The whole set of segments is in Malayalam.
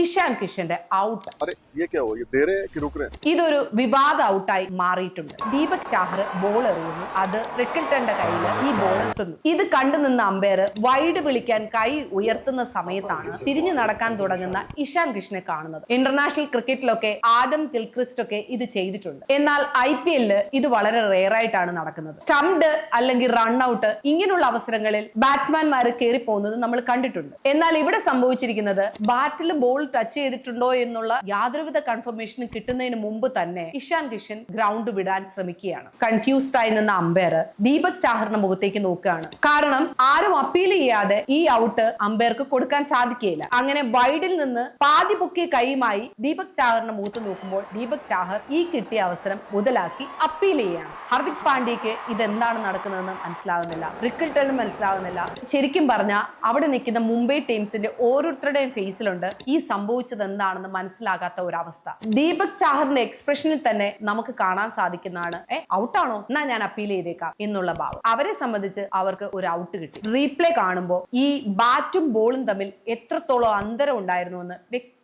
ഇഷാൻ കിഷന്റെ ഔട്ട് ഇതൊരു വിവാദ ഔട്ടായി മാറിയിട്ടുണ്ട്. ദീപക് ചാഹർ ബോൾ എറിയുന്നു. അത് റിക്കിൽട്ടന്റെ കയ്യിൽ ഈ ബോൾ എത്തുന്നു. ഇത് കണ്ടു നിന്ന അമ്പയർ വൈഡ് വിളിക്കാൻ കൈ ഉയർത്തുന്ന സമയത്താണ് തിരിഞ്ഞു നടക്കാൻ തുടങ്ങുന്ന ഇഷാൻ കിഷനെ കാണുന്നത്. ഇന്റർനാഷണൽ ക്രിക്കറ്റിലൊക്കെ ആദം ഗിൽക്രിസ്റ്റ് ഒക്കെ ഇത് ചെയ്തിട്ടുണ്ട്. എന്നാൽ ഐ പി എല്ലിൽ ഇത് വളരെ റെയറായിട്ടാണ് നടക്കുന്നത്. സ്റ്റംഡ് അല്ലെങ്കിൽ റൺഔട്ട് ഇങ്ങനെയുള്ള അവസരങ്ങളിൽ ബാറ്റ്സ്മാൻമാർ കയറി പോകുന്നത് നമ്മൾ കണ്ടിട്ടുണ്ട്. എന്നാൽ ഇവിടെ സംഭവിച്ചിരിക്കുന്നത് ബാറ്റിൽ ബോൾ ടച്ച് ചെയ്തിട്ടുണ്ടോ എന്നുള്ള യാതൊരുവിധ കൺഫർമേഷനും കിട്ടുന്നതിന് മുമ്പ് തന്നെ ഇഷാൻ കിഷൻ ഗ്രൗണ്ട് വിടാൻ ശ്രമിക്കുകയാണ്. കൺഫ്യൂസ്ഡ് ആയി നിന്ന അമ്പയർ ദീപക് ചാഹറിന്റെ മുഖത്തേക്ക് നോക്കുകയാണ്. കാരണം ആരും അപ്പീൽ ചെയ്യാതെ ഈ ഔട്ട് അമ്പയർക്ക് കൊടുക്കാൻ സാധിക്കുകയില്ല. അങ്ങനെ വൈഡിൽ നിന്ന് പാതി പൊക്കിയ കൈയുമായി ദീപക് ചാഹറിന്റെ മുഖത്ത് നോക്കുമ്പോൾ ദീപക് ചാഹർ ഈ കിട്ടിയ അവസരം മുതലാക്കി അപ്പീൽ ചെയ്യാണ് ഹർദിക് പാണ്ഡ്യക്ക് ഇതെന്താണ് നടക്കുന്നതെന്ന് മനസ്സിലാവുന്നില്ല. റിക്കിൾട്ടനും മനസ്സിലാവുന്നില്ല. ശരിക്കും പറഞ്ഞാൽ അവിടെ നിൽക്കുന്ന മുംബൈ ടീംസിന്റെ ഓരോരുത്തരുടെയും ഫേസിലുണ്ട് ഈ സംഭവിച്ചത് എന്താണെന്ന് മനസ്സിലാകാത്ത ഒരവസ്ഥ. ദീപക് ചാഹറിന്റെ എക്സ്പ്രഷനിൽ തന്നെ നമുക്ക് കാണാൻ സാധിക്കുന്നതാണ് ഏ ഔട്ടാണോ? എന്നാ ഞാൻ അപ്പീൽ ചെയ്തേക്കാം എന്നുള്ള ഭാവം. അവരെ സംബന്ധിച്ച് അവർക്ക് ഒരു ഔട്ട് കിട്ടി. റീപ്ലേ കാണുമ്പോൾ ഈ ബാറ്റും ബോളും തമ്മിൽ എത്രത്തോളം അന്തരം ഉണ്ടായിരുന്നു എന്ന്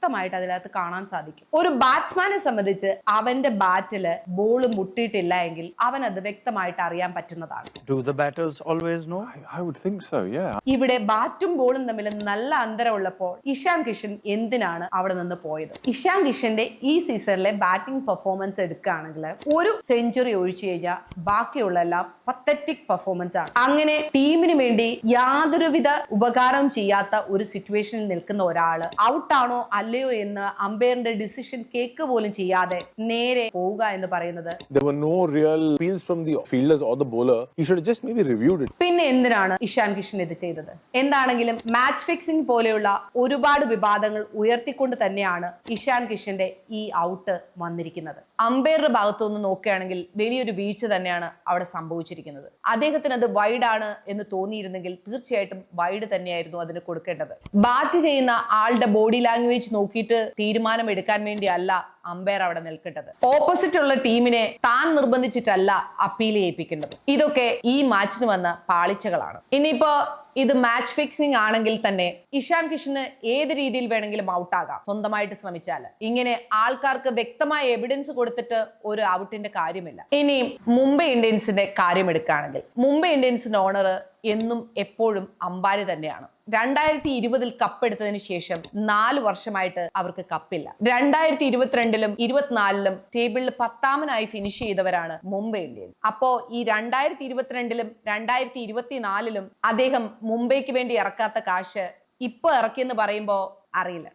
വ്യക്തമായിട്ട് അതിനകത്ത് കാണാൻ സാധിക്കും. ഒരു ബാറ്റ്സ്മാനെ സംബന്ധിച്ച് അവന്റെ ബാറ്റിൽ ബോൾ മുട്ടിയിട്ടില്ല എങ്കിൽ അവൻ അത് വ്യക്തമായിട്ട് അറിയാൻ പറ്റുന്നതാണ്. Do the batters always know? I, I would think so yeah. ഇവിടെ ബാറ്റും ബോളും തമ്മിൽ നല്ല അന്തരമുള്ളപ്പോൾ ഇഷാൻ കിഷൻ എന്തിനാണ് അവിടെ നിന്ന് പോയത്? ഇഷാൻ കിഷന്റെ ഈ സീസണിലെ ബാറ്റിംഗ് പെർഫോമൻസ് എടുക്കുകയാണെങ്കിൽ ഒരു സെഞ്ചുറി ഒഴിച്ചു കഴിഞ്ഞാൽ ബാക്കിയുള്ള എല്ലാം പത്തറ്റിക് പെർഫോമൻസ് ആണ്. അങ്ങനെ ടീമിന് വേണ്ടി യാതൊരുവിധ ഉപകാരം ചെയ്യാത്ത ഒരു സിറ്റുവേഷനിൽ നിൽക്കുന്ന ഒരാൾ ഔട്ടാണോ അല്ലയോ എന്ന് അമ്പയറിന്റെ ഡിസിഷൻ കേക്ക് പോലും ചെയ്യാതെ നേരെ പോവുക എന്ന് പറയുന്നത്. പിന്നെ എന്തിനാണ് ഇഷാൻ കിഷൻ ഇത് ചെയ്തത്? എന്താണെങ്കിലും മാച്ച് ഫിക്സിംഗ് പോലെയുള്ള ഒരുപാട് വിവാദങ്ങൾ ഉയർത്തിക്കൊണ്ട് തന്നെയാണ് ഇഷാൻ കിഷന്റെ ഈ ഔട്ട് വന്നിരിക്കുന്നത്. അമ്പയറുടെ ഭാഗത്തു നിന്ന് നോക്കുകയാണെങ്കിൽ വലിയൊരു വീഴ്ച തന്നെയാണ് അവിടെ സംഭവിച്ചിരിക്കുന്നത്. അദ്ദേഹത്തിന് അത് വൈഡ് ആണ് എന്ന് തോന്നിയിരുന്നെങ്കിൽ തീർച്ചയായിട്ടും വൈഡ് തന്നെയായിരുന്നു അതിന് കൊടുക്കേണ്ടത്. ബാറ്റ് ചെയ്യുന്ന ആളുടെ ബോഡി ലാംഗ്വേജ് നോക്കിയിട്ട് തീരുമാനം എടുക്കാൻ വേണ്ടിയല്ല അമ്പയർ അവിടെ നിൽക്കേണ്ടത്. ഓപ്പോസിറ്റ് ഉള്ള ടീമിനെ താൻ നിർബന്ധിച്ചിട്ടല്ല അപ്പീൽ ചെയ്യിപ്പിക്കേണ്ടത്. ഇതൊക്കെ ഈ മാച്ചിന് വന്ന പാളിച്ചകളാണ്. ഇനിയിപ്പോ ഇത് മാച്ച് ഫിക്സിംഗ് ആണെങ്കിൽ തന്നെ ഇഷാൻ കിഷന് ഏത് രീതിയിൽ വേണമെങ്കിലും ഔട്ടാകാം സ്വന്തമായിട്ട് ശ്രമിച്ചാൽ ഇങ്ങനെ ആൾക്കാർക്ക് വ്യക്തമായ എവിഡൻസ് കൊടുത്തിട്ട് ഒരു ഔട്ടിന്റെ കാര്യമില്ല. ഇനി മുംബൈ ഇന്ത്യൻസിന്റെ കാര്യം എടുക്കുകയാണെങ്കിൽ. മുംബൈ ഇന്ത്യൻസിന്റെ ഓണർ എന്നും എപ്പോഴും അമ്പാരി തന്നെയാണ്. രണ്ടായിരത്തി ഇരുപതിൽ കപ്പെടുത്തതിന് ശേഷം നാല് വർഷമായിട്ട് അവർക്ക് കപ്പില്ല രണ്ടായിരത്തി ഇരുപത്തിരണ്ടിലും ഇരുപത്തിനാലിലും ടേബിളിൽ പത്താമനായി ഫിനിഷ് ചെയ്തവരാണ് മുംബൈ ഇന്ത്യൻസ് അപ്പോ ഈ രണ്ടായിരത്തി ഇരുപത്തിരണ്ടിലും രണ്ടായിരത്തി ഇരുപത്തിനാലിലും അദ്ദേഹം മുംബൈക്ക് വേണ്ടി ഇറക്കാത്ത കാശ് ഇപ്പൊ ഇറക്കിയെന്ന് പറയുമ്പോ അറിയില്ല.